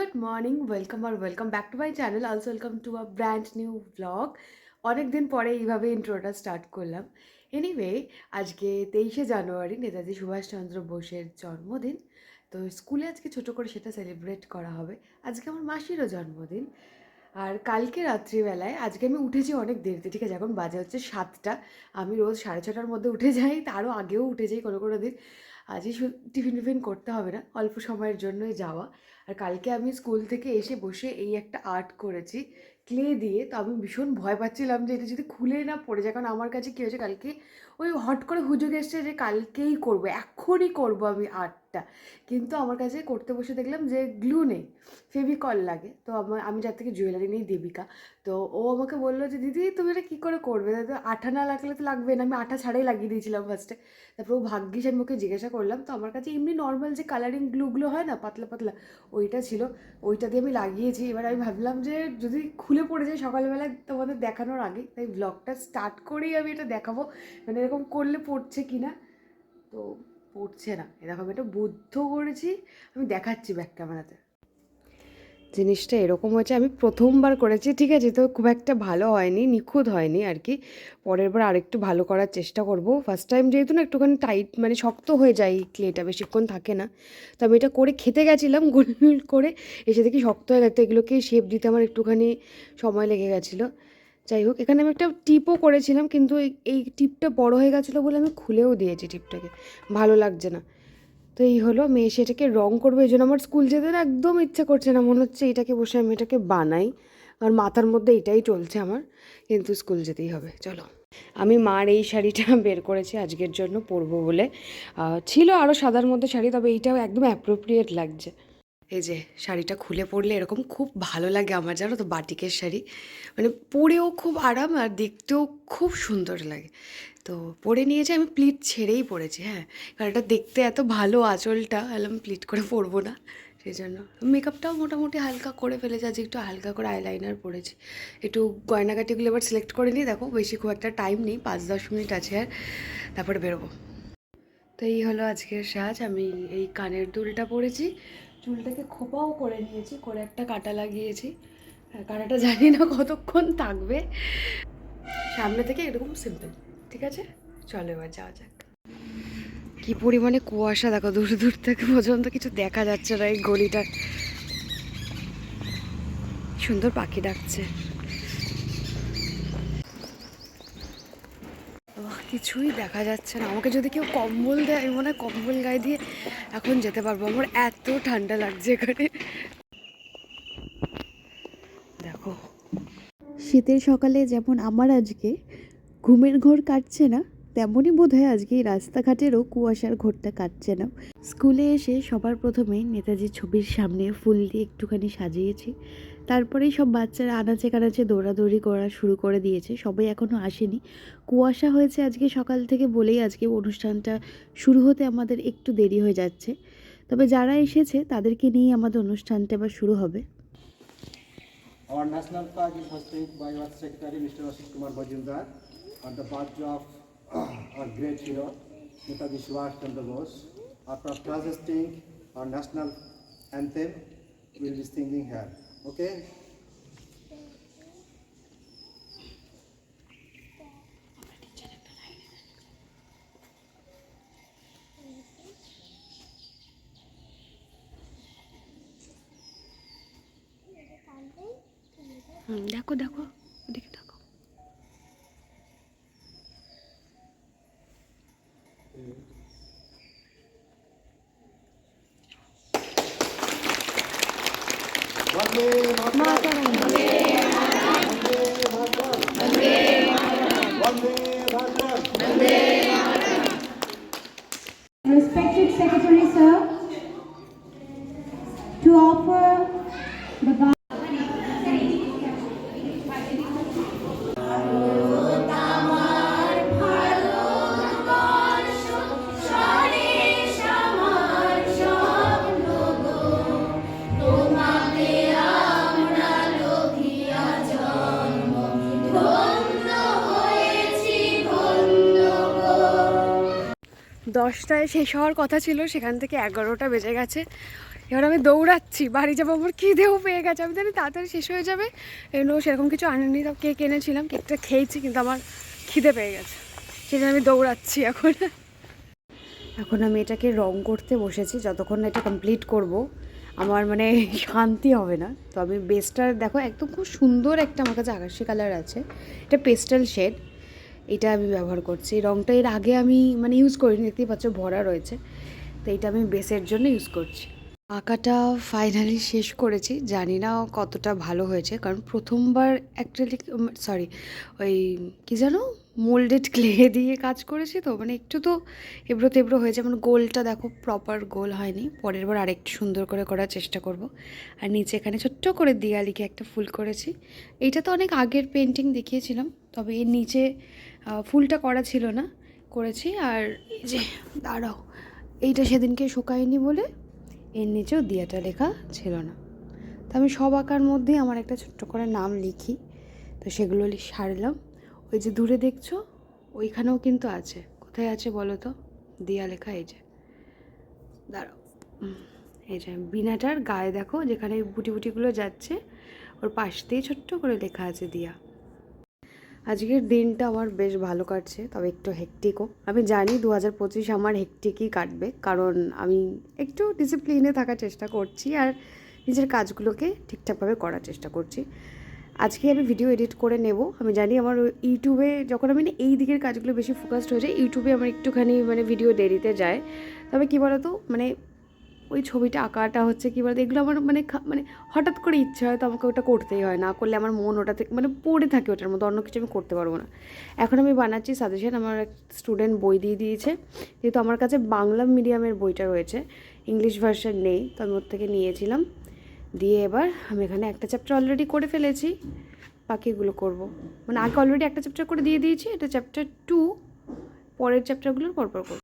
Good morning welcome R welcome back to my channel also welcome to a brand new blog অনেক দিন পরে এইভাবে ইন্ট্রোটা start করলাম। Anyway আজকে তেইশে জানুয়ারি, নেতাজি সুভাষচন্দ্র বোসের জন্মদিন। তো স্কুলে আজকে ছোটো করে সেটা সেলিব্রেট করা হবে। আজকে আমার মাসিরও জন্মদিন। আর কালকে রাত্রিবেলায়, আজকে আমি উঠেছি অনেক দেরিতে, ঠিক আছে? এখন বাজে হচ্ছে সাতটা। আমি রোজ সাড়ে ছটার মধ্যে উঠে যাই, তারও আগেও উঠে যাই কোনো কোনো দিন। আজই টিফিন টিফিন করতে হবে না, অল্প সময়ের জন্যই যাওয়া। আর কালকে আমি স্কুল থেকে এসে বসে এই একটা আর্ট করেছি, ক্লে দিয়ে। তো আমি ভীষণ ভয় পাচ্ছিলাম যে এটা যদি খুলে না পড়ে যায়, কারণ আমার কাছে কী হয়েছে, কালকে ওই হট করে হুজুগ এসছে যে কালকেই করব এখনই করব আমি আর্টটা কিন্তু আমার কাছে করতে বসে দেখলাম যে গ্লু নেই ফেভিকল লাগে। তো আমার, আমি যার থেকে জুয়েলারি নেই দেবিকা তো ও আমাকে বলল যে, দিদি, তুমি এটা কী করে করবে? তো আঠা না লাগলে তো লাগবে না, আমি আঠা ছাড়াই লাগিয়ে দিয়েছিলাম ফার্স্টে তারপর ও ভাগ্যিস আমি ওকে জিজ্ঞাসা করলাম, তো আমার কাছে এমনি নর্মাল যে কালারিং গ্লুগুলো হয় না, পাতলা পাতলা, ওইটা ছিল, ওইটা দিয়ে আমি লাগিয়েছি। এবার আমি ভাবলাম যে, যদি খুলে পড়ে যায় সকালবেলা তোমাদের দেখানোর আগে তাই ব্লগটা স্টার্ট করেই আমি এটা দেখাবো মানে এরকম করলে পড়ছে কি না তো পড়ছে না। এরকম এটা বুদ্ধ করেছি, আমি দেখাচ্ছি ব্যাক ক্যামেরাতে জিনিসটা এরকম হয়েছে, আমি প্রথমবার করেছি, ঠিক আছে? তো খুব একটা ভালো হয়নি, নিখুঁত হয়নি আর কি। পরের বার আরেকটু ভালো করার চেষ্টা করব। ফার্স্ট টাইম যেহেতু না একটুখানি টাইট মানে শক্ত হয়ে যায় ক্লেটা বেশিক্ষণ থাকে না। তো আমি এটা করে খেতে গেছিলাম, গোল করে। এসে দেখি শক্ত হয়ে গেছে এগুলোকে শেপ দিতে আমার একটুখানি সময় লেগে গেছিল। যাই হোক, এখানে আমি একটা টিপও করেছিলাম, কিন্তু এই- টিপটা বড় হয়ে গেছিল বলে আমি খুলেও দিয়েছি টিপটাকে ভালো লাগছে না। তো এই হলো, মেয়ে সেটাকে রং করব, এই জন্য আমার স্কুল যেতে না একদম ইচ্ছা করছে না। মনে হচ্ছে এটাকে বসে আমি এটাকে বানাই। আর মাথার মধ্যে এটাই চলছে আমার, কিন্তু স্কুল যেতেই হবে। চলো, আমি মার এই শাড়িটা বের করেছি আজকের জন্য পরবো বলে। ছিল আরও সাদার মধ্যে শাড়ি, তবে এইটাও একদম অ্যাপ্রোপ্রিয়েট লাগছে। এই যে শাড়িটা খুলে পরলে এরকম খুব ভালো লাগে আমার, জানো তো, বাটিকের শাড়ি। মানে পরেও খুব আরাম আর দেখতেও খুব সুন্দর লাগে। তো পরে নিয়েছি আমি প্লিট ছেড়েই পরেছি হ্যাঁ। কারণ এটা দেখতে এত ভালো আঁচলটা আমি প্লিট করে পরবো না। সেই জন্য মেকআপটাও মোটামুটি হালকা করে ফেলেছি আজ একটু হালকা করে আইলাইনার পরেছি। একটু গয়নাগাটিগুলো এবার সিলেক্ট করে নিই, দেখো, বেশি খুব একটা টাইম নেই, পাঁচ দশ মিনিট আছে আর, তারপরে বেরোবো। তো এই হলো আজকের সাজ, আমি এই কানের দুলটা পরেছি। চুলটাকে খোপাও করে নিয়েছি করে একটা কাটা লাগিয়েছি। হ্যাঁ, কাটাটা জানি না কতক্ষণ থাকবে। সামনে থেকে এরকম সিম্পল ঠিক আছে? চলো এবার যাওয়া যাক। কি পরিমাণে কুয়াশা দেখো দূর দূর থেকে পর্যন্ত কিছু দেখা যাচ্ছে না এই গলিটা সুন্দর পাখি ডাকছে। কিছুই দেখা যাচ্ছে না। আমাকে যদি কেউ কম্বল দেয়, আমি মনে হয় কম্বল গায়ে দিয়ে এখন যেতে পারব। আমার এত ঠান্ডা লাগছে এখানে। দেখো। শীতের সকালে যেমন আমার আজকে, ঘুমের ঘর কাটছে না, তেমনই বোধ হয় আজকে রাস্তাঘাটেরও কুয়াশার ঘোরটা কাটছে না। স্কুলে এসে সবার প্রথমে নেতাজির ছবির সামনে ফুল দিয়ে একটুখানি সাজিয়েছি। তারপরেই সব বাচ্চারা আনাচে কানাচে দৌড়াদৌড়ি করা শুরু করে দিয়েছে সবাই এখনও আসেনি কুয়াশা হয়েছে আজকে সকাল থেকে বলেই আজকে অনুষ্ঠানটা শুরু হতে আমাদের একটু দেরি হয়ে যাচ্ছে তবে যারা এসেছে তাদেরকে নিয়েই আমাদের অনুষ্ঠানটা এবার শুরু হবে Our national flag is hosted by our Secretary, Mr. Asit Kumar Bajumdar, on the birthday of our great hero, Netaji Subhash Chandra Bose. After protesting our national anthem, we will be singing here. Okay? দেখো দেখো Respected Secretary, sir, to offer দশটায় শেষ হওয়ার কথা ছিল, সেখান থেকে এগারোটা বেজে গেছে। এবার আমি দৌড়াচ্ছি, বাড়ি যাব, আমার খিদেও পেয়ে গেছে। আমি জানি তাড়াতাড়ি শেষ হয়ে যাবে। এগুলো সেরকম কিছু আনেনি তাও কেক এনেছিলাম, কেকটা খেয়েছি, কিন্তু আমার খিদে পেয়ে গেছে। সেই জন্য আমি দৌড়াচ্ছি এখন। এখন আমি এটাকে রং করতে বসেছি, যতক্ষণ না এটা কমপ্লিট করব, আমার মানে শান্তি হবে না। তো আমি বেসটা দেখো, একদম খুব সুন্দর একটা আমার কাছে আকাশি কালার আছে। এটা পেস্টাল শেড এটা আমি ব্যবহার করছি। রংটা এর আগে আমি মানে ইউজ করিনি, দেখতেই পাচ্ছ ভরা রয়েছে। তো এটা আমি বেসের জন্য ইউজ করছি। আঁকাটা ফাইনালি শেষ করেছি। জানি না কতটা ভালো হয়েছে, কারণ প্রথমবার অ্যাকচুয়ালি সরি ওই কী জানো মোল্ডেড ক্লে দিয়ে কাজ করেছি তো মানে একটু তো এবড়ো তেবড়ো হয়েছে। মানে গোলটা দেখো প্রপার গোল হয়নি। পরের বার আরেকটু সুন্দর করে করার চেষ্টা করব। আর নিচে এখানে ছোট্ট করে দিয়া লিখে একটা ফুল করেছি। এইটা তো অনেক আগের পেন্টিং দেখিয়েছিলাম। তবে এর নিচে ফুলটা করা ছিল না, করেছি। আর এই যে, দাঁড়াও, এইটা সেদিনকে শুকায়নি বলে এর নিচেও দিয়াটা লেখা ছিল না। তো আমি সব আঁকার মধ্যেই আমার একটা ছোট্ট করে নাম লিখি, তো সেগুলো সারলাম। ওই যে দূরে দেখছ, ওইখানেও কিন্তু আছে। কোথায় আছে বলো তো? দিয়া লেখা এই যে। দাঁড়াও এই যে বিনাটার গায়ে দেখো, যেখানে বুটি বুটিগুলো যাচ্ছে, ওর পাশ দিয়ে ছোট্ট করে লেখা আছে দিয়া। আজকের দিনটা আমার বেশ ভালো কাটছে, তবে একটু হেকটিকও আমি জানি দু হাজার পঁচিশ আমার হেকটিকই কাটবে, কারণ আমি একটু ডিসিপ্লিনে থাকার চেষ্টা করছি আর নিজের কাজগুলোকে ঠিকঠাকভাবে করার চেষ্টা করছি। আজকে আমি ভিডিও এডিট করে নেব। আমি জানি আমার ইউটিউবে যখন আমি এই দিকের কাজগুলো বেশি ফোকাসড হয়ে যায় ইউটিউবে আমার একটুখানি মানে ভিডিও দেরিতে যায়। তবে কী বলতো? মানে ওই ছবিটা আঁকাটা হচ্ছে কী বলতো, এগুলো আমার মানে মানে হঠাৎ করে ইচ্ছে হয় তো আমাকে ওটা করতেই হয়। না করলে আমার মন ওটাতে মানে পড়ে থাকে ওটার মধ্যে, অন্য কিছু আমি করতে পারব না। এখন আমি বানাচ্ছি সাজেশন আমার এক স্টুডেন্ট বই দিয়ে দিয়েছে। যেহেতু আমার কাছে বাংলা মিডিয়ামের বইটা রয়েছে ইংলিশ ভার্সন নেই, তো আমি ওর থেকে নিয়েছিলাম। দিয়ে এবার আমি এখানে একটা চ্যাপ্টার অলরেডি করে ফেলেছি, বাকিগুলো করব। মানে আগে অলরেডি একটা চ্যাপ্টার করে দিয়ে দিয়েছি, এটা চ্যাপ্টার টু পরের চ্যাপ্টারগুলোর পরপর করব।